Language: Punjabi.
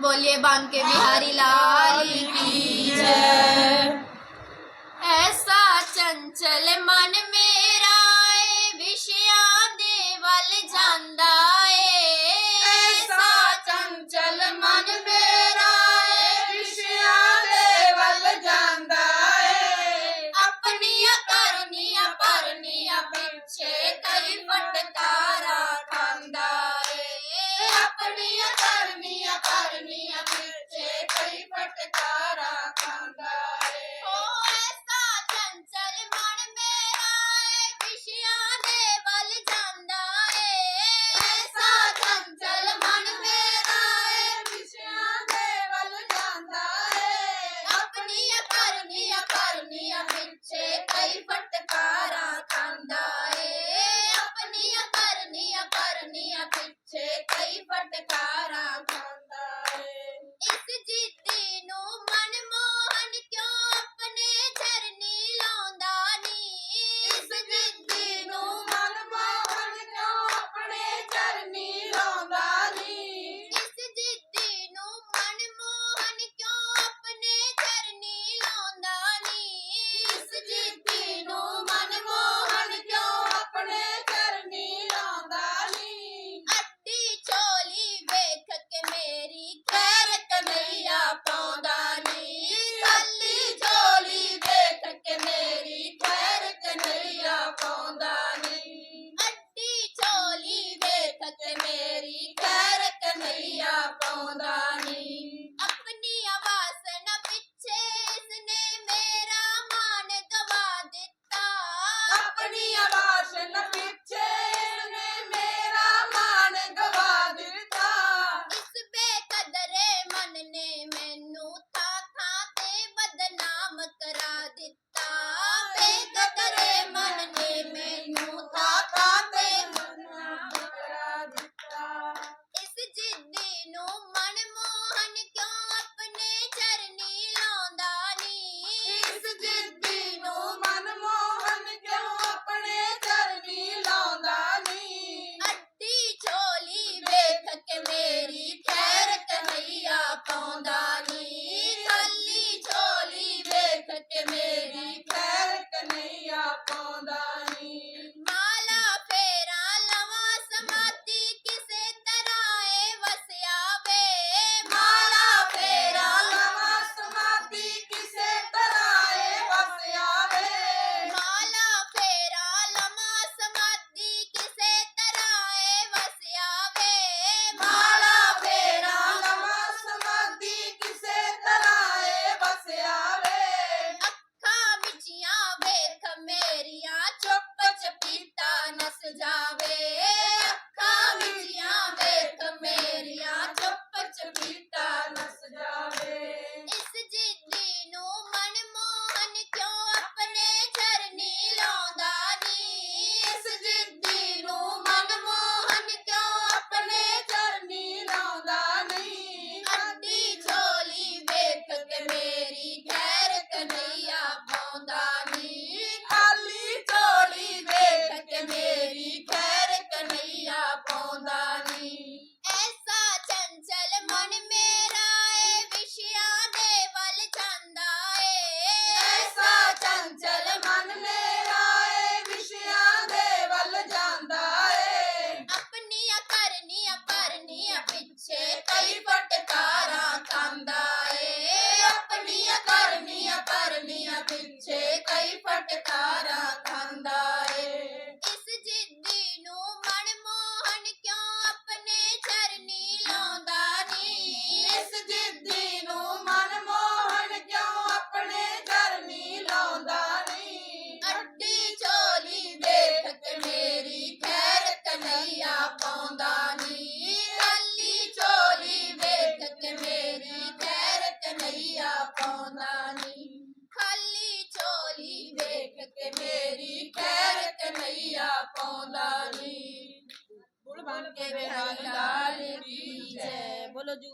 ਬੋਲੀਏ ਬਾਂਕੇ ਬਿਹਾਰੀ ਲਾਲ ਕੀ ਜੈ ਐਸਾ ਚੰਚਲ ਮਨ ਮੇਰਾ ਪਾਉਂਦਾ ਨਹੀਂ। ਅੱਡੀ ਚੋਲੀ ਵੇਖ ਕੇ ਮੇਰੀ ਖੈਰ ਕਨਈਆ ਪਾਉਂਦਾ ਨਹੀਂ। ਆਪਣੀ ਆਵਾਸਨਾ ਪਿੱਛੇ ਇਸਨੇ ਮੇਰਾ ਮਾਨ ਗਵਾ ਦਿੱਤਾ। ਆਪਣੀ ਆਵਾਸਨਾ ਪਿੱਛੇ ਇਸਨੇ ਮੇਰਾ ਮਾਨ ਗਵਾ ਦਿੱਤਾ। ਇਸ ਬੇਕਦਰੇ ਮਨ ਨੇ ਮੈਨੂੰ ਥਾਂ ਥਾਂ ਤੇ ਬਦਨਾਮ ਕਰਾ ਦਿੱਤਾ। के बिहारी लाल की जय बोलो जुग